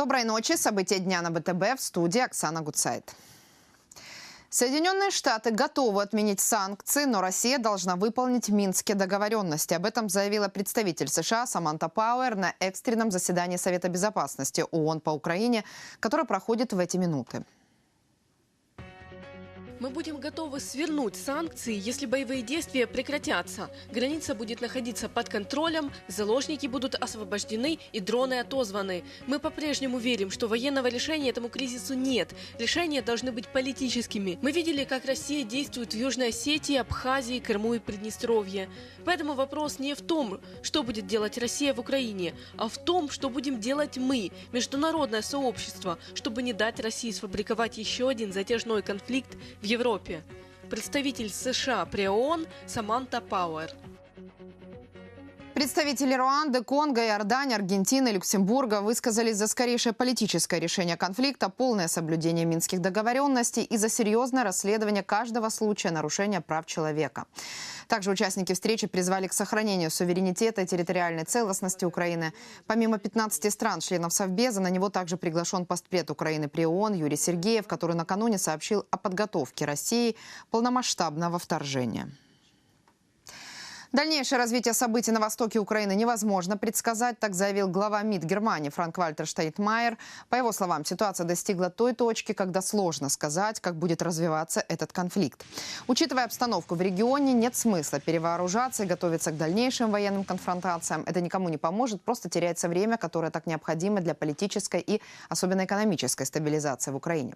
Доброй ночи. События дня на БТБ в студии Оксана Гуцайт. Соединенные Штаты готовы отменить санкции, но Россия должна выполнить Минские договоренности. Об этом заявила представитель США Саманта Пауэр на экстренном заседании Совета безопасности ООН по Украине, которое проходит в эти минуты. Мы будем готовы свернуть санкции, если боевые действия прекратятся. Граница будет находиться под контролем, заложники будут освобождены и дроны отозваны. Мы по-прежнему верим, что военного решения этому кризису нет. Решения должны быть политическими. Мы видели, как Россия действует в Южной Осетии, Абхазии, Крыму и Приднестровье. Поэтому вопрос не в том, что будет делать Россия в Украине, а в том, что будем делать мы, международное сообщество, чтобы не дать России сфабриковать еще один затяжной конфликт в Европе. Представитель США при ООН Саманта Пауэр. Представители Руанды, Конго, Иордании, Аргентины, Люксембурга высказались за скорейшее политическое решение конфликта, полное соблюдение минских договоренностей и за серьезное расследование каждого случая нарушения прав человека. Также участники встречи призвали к сохранению суверенитета и территориальной целостности Украины. Помимо 15 стран, членов Совбеза, на него также приглашен постпред Украины при ООН Юрий Сергеев, который накануне сообщил о подготовке России полномасштабного вторжения. Дальнейшее развитие событий на востоке Украины невозможно предсказать, так заявил глава МИД Германии Франк-Вальтер Штейтмайер. По его словам, ситуация достигла той точки, когда сложно сказать, как будет развиваться этот конфликт. Учитывая обстановку в регионе, нет смысла перевооружаться и готовиться к дальнейшим военным конфронтациям. Это никому не поможет, просто теряется время, которое так необходимо для политической и особенно экономической стабилизации в Украине.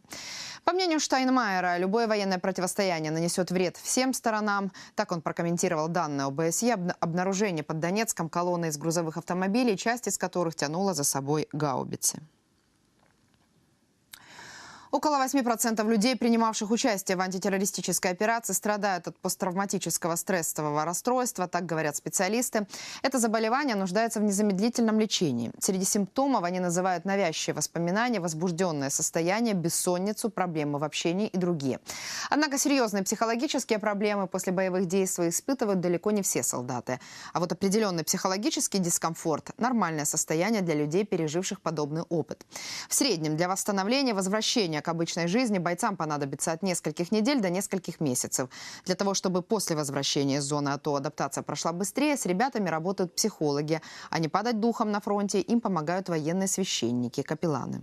По мнению Штайнмайера, любое военное противостояние нанесет вред всем сторонам. Так он прокомментировал данные об ОБСЕ обнаружение под Донецком колонны из грузовых автомобилей, часть из которых тянула за собой гаубицы. Около 8% людей, принимавших участие в антитеррористической операции, страдают от посттравматического стрессового расстройства, так говорят специалисты. Это заболевание нуждается в незамедлительном лечении. Среди симптомов они называют навязчивые воспоминания, возбужденное состояние, бессонницу, проблемы в общении и другие. Однако серьезные психологические проблемы после боевых действий испытывают далеко не все солдаты. А вот определенный психологический дискомфорт – нормальное состояние для людей, переживших подобный опыт. В среднем для восстановления, возвращения к обычной жизни бойцам понадобится от нескольких недель до нескольких месяцев. Для того, чтобы после возвращения из зоны АТО адаптация прошла быстрее, с ребятами работают психологи. А не падать духом на фронте им помогают военные священники, капелланы.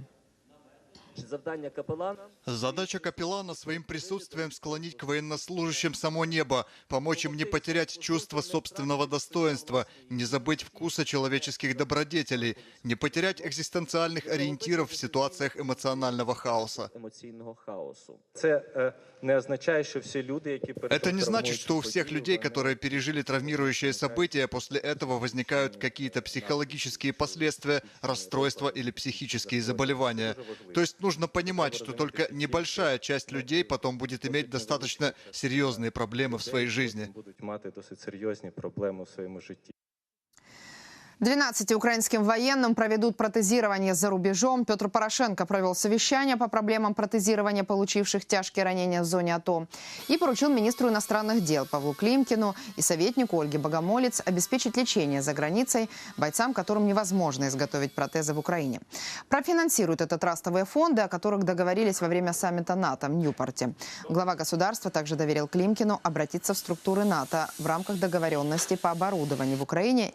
Завдання капелана Задача капеллана своим присутствием склонить к военнослужащим само небо, помочь им не потерять чувство собственного достоинства, не забыть вкуса человеческих добродетелей, не потерять экзистенциальных ориентиров в ситуациях эмоционального хаоса. емоційного хаосу. Це е, не означає, що всі люди, які Это не значит, что у всех людей, которые пережили травмирующие события, после этого возникают какие-то психологические последствия, расстройства или психические заболевания. То есть нужно понимать, что только небольшая часть людей потом будет иметь достаточно серьезные проблемы в своей жизни. 12 украинским военным проведут протезирование за рубежом. Петр Порошенко провел совещание по проблемам протезирования получивших тяжкие ранения в зоне АТО и поручил министру иностранных дел Павлу Климкину и советнику Ольге Богомолец обеспечить лечение за границей бойцам, которым невозможно изготовить протезы в Украине. Профинансируют это трастовые фонды, о которых договорились во время саммита НАТО в Ньюпорте. Глава государства также доверил Климкину обратиться в структуры НАТО в рамках договоренности по оборудованию в Украине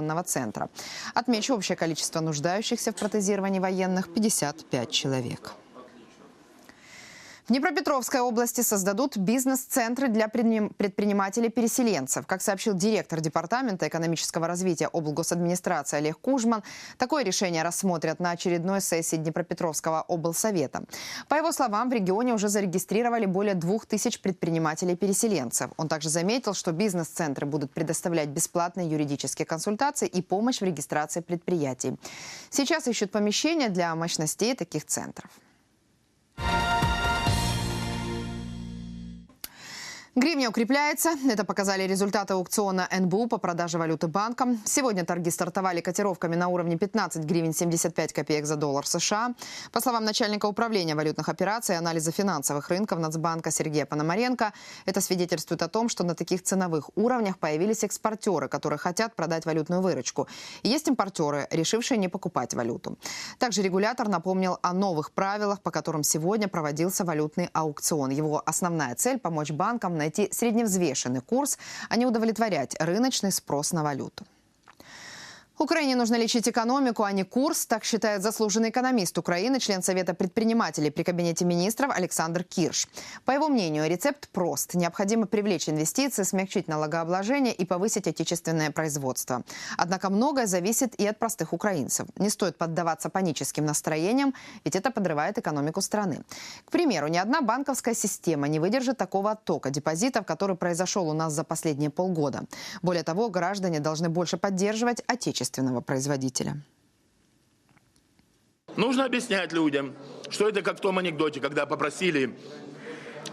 нейрореабилитационного центра. Отмечу, общее количество нуждающихся в протезировании военных – 55 человек. В Днепропетровской области создадут бизнес-центры для предприним- предпринимателей-переселенцев. Как сообщил директор Департамента экономического развития облгосадминистрации Олег Кужман, такое решение рассмотрят на очередной сессии Днепропетровского облсовета. По его словам, в регионе уже зарегистрировали более двух тысяч предпринимателей-переселенцев. Он также заметил, что бизнес-центры будут предоставлять бесплатные юридические консультации и помощь в регистрации предприятий. Сейчас ищут помещения для мощностей таких центров. Гривня укрепляется. Это показали результаты аукциона НБУ по продаже валюты банкам. Сегодня торги стартовали котировками на уровне 15 гривен 75 копеек за доллар США. По словам начальника управления валютных операций и анализа финансовых рынков Нацбанка Сергея Пономаренко, это свидетельствует о том, что на таких ценовых уровнях появились экспортеры, которые хотят продать валютную выручку. И есть импортеры, решившие не покупать валюту. Также регулятор напомнил о новых правилах, по которым сегодня проводился валютный аукцион. Его основная цель – помочь банкам найти средневзвешенный курс, а не удовлетворять рыночный спрос на валюту. Украине нужно лечить экономику, а не курс, так считает заслуженный экономист Украины, член Совета предпринимателей при Кабинете министров Александр Кирш. По его мнению, рецепт прост. Необходимо привлечь инвестиции, смягчить налогообложение и повысить отечественное производство. Однако многое зависит и от простых украинцев. Не стоит поддаваться паническим настроениям, ведь это подрывает экономику страны. К примеру, ни одна банковская система не выдержит такого оттока депозитов, который произошел у нас за последние полгода. Более того, граждане должны больше поддерживать отечественное отечественного производителя. Нужно объяснять людям, что это как в том анекдоте, когда попросили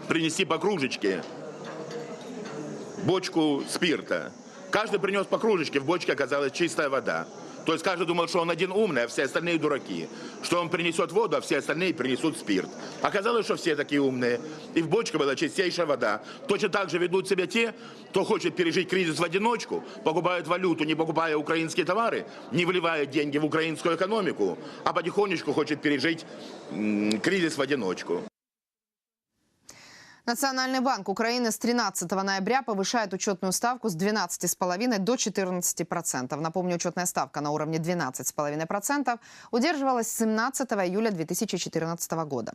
принести по кружечке бочку спирта. Каждый принес по кружечке, в бочке оказалась чистая вода. То есть каждый думал, что он один умный, а все остальные дураки. Что он принесет воду, а все остальные принесут спирт. Оказалось, что все такие умные. И в бочке была чистейшая вода. Точно так же ведут себя те, кто хочет пережить кризис в одиночку, покупают валюту, не покупая украинские товары, не вливая деньги в украинскую экономику, а потихонечку хочет пережить кризис в одиночку. Национальный банк Украины с 13 ноября повышает учетную ставку с 12,5 до 14%. Напомню, учетная ставка на уровне 12,5% удерживалась с 17 июля 2014 года.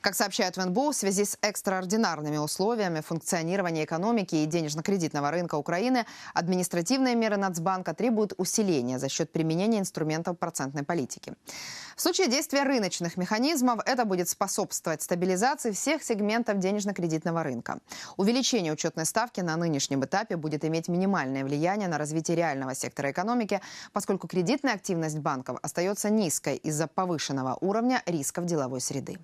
Как сообщают в НБУ, в связи с экстраординарными условиями функционирования экономики и денежно-кредитного рынка Украины, административные меры Нацбанка требуют усиления за счет применения инструментов процентной политики. В случае действия рыночных механизмов это будет способствовать стабилизации всех сегментов денежно-кредитного рынка. Увеличение учетной ставки на нынешнем этапе будет иметь минимальное влияние на развитие реального сектора экономики, поскольку кредитная активность банков остается низкой из-за повышенного уровня рисков деловой среды.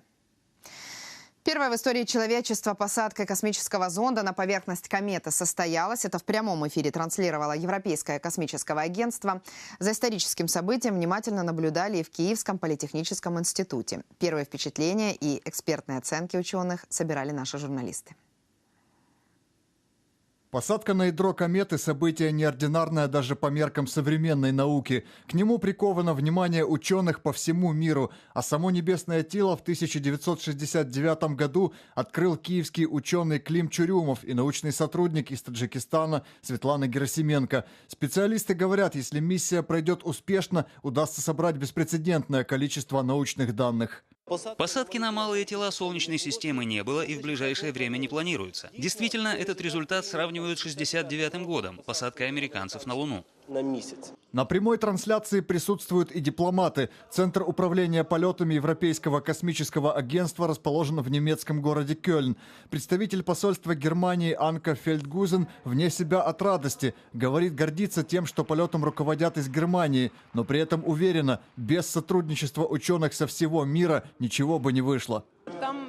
Первая в истории человечества посадка космического зонда на поверхность кометы состоялась. Это в прямом эфире транслировало Европейское космическое агентство. За историческим событием внимательно наблюдали и в Киевском политехническом институте. Первые впечатления и экспертные оценки ученых собирали наши журналисты. Посадка на ядро кометы – событие неординарное даже по меркам современной науки. К нему приковано внимание ученых по всему миру, а само небесное тело в 1969 году открыл киевский ученый Клим Чурюмов и научный сотрудник из Таджикистана Светлана Герасименко. Специалисты говорят, если миссия пройдет успешно, удастся собрать беспрецедентное количество научных данных. Посадки на малые тела Солнечной системы не было и в ближайшее время не планируется. Действительно, этот результат сравнивают с 69 годом, посадкой американцев на Луну на месяц. На прямой трансляции присутствуют и дипломаты. Центр управления полетами Европейского космического агентства расположен в немецком городе Кёльн. Представитель посольства Германии Анка Фельдгузен вне себя от радости. Говорит, гордится тем, что полетом руководят из Германии, но при этом уверена, без сотрудничества ученых со всего мира ничего бы не вышло. Там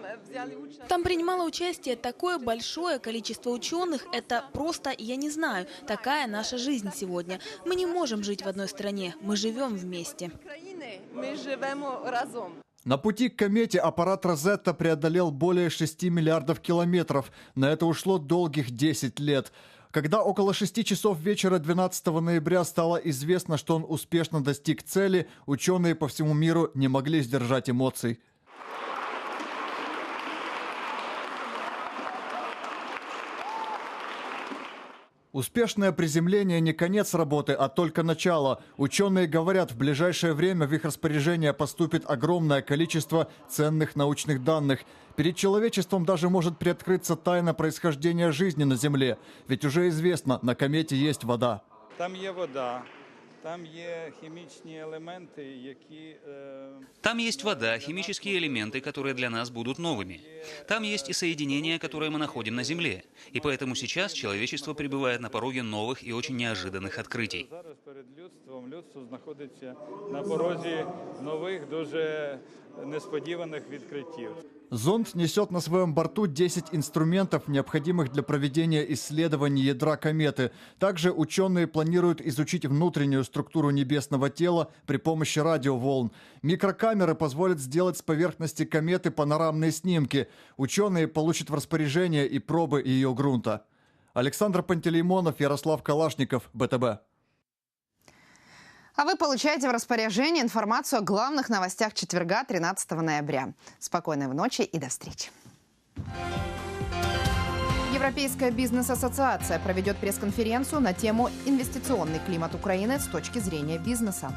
принимало участие такое большое количество ученых. Это просто, я не знаю, такая наша жизнь сегодня. Мы не можем жить в одной стране. Мы живем вместе. На пути к комете аппарат Розетта преодолел более 6 миллиардов километров. На это ушло долгих 10 лет. Когда около 6 часов вечера 12 ноября стало известно, что он успешно достиг цели, ученые по всему миру не могли сдержать эмоций. Успешное приземление не конец работы, а только начало. Ученые говорят, в ближайшее время в их распоряжение поступит огромное количество ценных научных данных. Перед человечеством даже может приоткрыться тайна происхождения жизни на Земле. Ведь уже известно, на комете есть вода. Там есть вода, там є хімічні елементи, які Там есть вода, химические элементы, которые для нас будут новыми. Там есть и соединения, которые мы находим на Земле. И поэтому сейчас человечество пребывает на пороге новых и очень неожиданных открытий. зараз перед людством людство знаходиться на порозі нових дуже несподіваних відкриттів. Зонд несет на своем борту 10 инструментов, необходимых для проведения исследований ядра кометы. Также ученые планируют изучить внутреннюю структуру небесного тела при помощи радиоволн. Микрокамеры позволят сделать с поверхности кометы панорамные снимки. Ученые получат в распоряжение и пробы ее грунта. Александр Пантелеймонов, Ярослав Калашников, БТБ. А вы получаете в распоряжение информацию о главных новостях четверга 13 ноября. Спокойной ночи и до встречи. Европейская бизнес-ассоциация проведет пресс-конференцию на тему «Инвестиционный климат Украины с точки зрения бизнеса».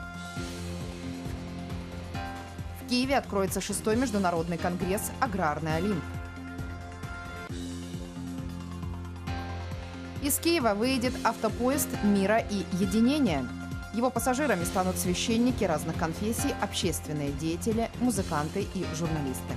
В Киеве откроется шестой международный конгресс «Аграрный Олимп». Из Киева выйдет автопоезд «Мира и единения». Его пассажирами станут священники разных конфессий, общественные деятели, музыканты и журналисты.